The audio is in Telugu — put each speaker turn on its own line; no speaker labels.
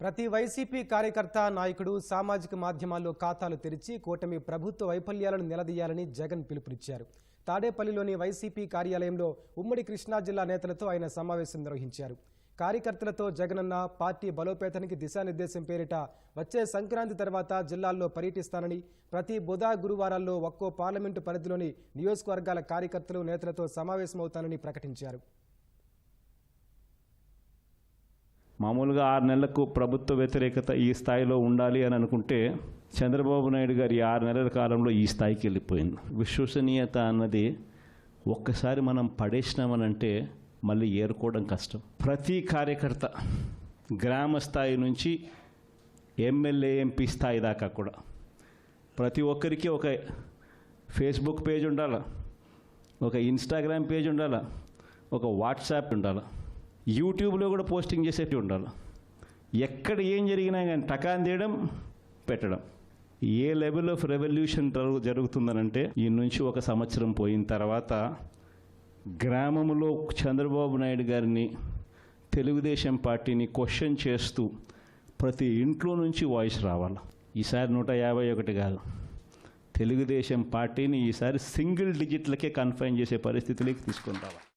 ప్రతి వైసీపీ కార్యకర్త నాయకుడు సామాజిక మాధ్యమాల్లో ఖాతాలు తెరిచి కూటమి ప్రభుత్వ వైఫల్యాలను నిలదీయాలని జగన్ పిలుపునిచ్చారు. తాడేపల్లిలోని వైసీపీ కార్యాలయంలో ఉమ్మడి కృష్ణా జిల్లా నేతలతో ఆయన సమావేశం నిర్వహించారు. కార్యకర్తలతో జగనన్న పార్టీ బలోపేతానికి దిశానిర్దేశం పేరిట వచ్చే సంక్రాంతి తర్వాత జిల్లాల్లో పర్యటిస్తానని ప్రతి బుధ గురువారాల్లో ఒక్కో పార్లమెంటు పరిధిలోని నియోజకవర్గాల కార్యకర్తలు నేతలతో సమావేశమవుతానని ప్రకటించారు.
మామూలుగా ఆరు నెలలకు ప్రభుత్వ వ్యతిరేకత ఈ స్థాయిలో ఉండాలి అని అనుకుంటే చంద్రబాబు నాయుడు గారి ఆరు నెలల కాలంలో ఈ స్థాయికి వెళ్ళిపోయింది. విశ్వసనీయత అన్నది ఒక్కసారి మనం పడేసినామనంటే మళ్ళీ ఏరుకోవడం కష్టం. ప్రతి కార్యకర్త గ్రామ స్థాయి నుంచి ఎమ్మెల్యే ఎంపీ స్థాయి దాకా కూడా. ప్రతి ఒక్కరికి ఒక ఫేస్బుక్ పేజ్ ఉండాలి ఒక ఇన్స్టాగ్రామ్ పేజ్ ఉండాలి ఒక వాట్సాప్ ఉండాలి. యూట్యూబ్లో కూడా పోస్టింగ్ చేసేట్టు ఉండాలి. ఎక్కడ ఏం జరిగినా కానీ టకాన్ తీయడం పెట్టడం. ఏ లెవెల్ ఆఫ్ రెవల్యూషన్ జరుగుతుందనంటే ఈ నుంచి ఒక సంవత్సరం పోయిన తర్వాత గ్రామంలో చంద్రబాబు నాయుడు గారిని తెలుగుదేశం పార్టీని క్వశ్చన్ చేస్తూ ప్రతి ఇంట్లో నుంచి వాయిస్ రావాలి. ఈసారి నూట యాభై ఒకటి కాదు. తెలుగుదేశం పార్టీని ఈసారి సింగిల్ డిజిట్లకే కన్ఫైన్ చేసే పరిస్థితిలోకి తీసుకొని రావాలి.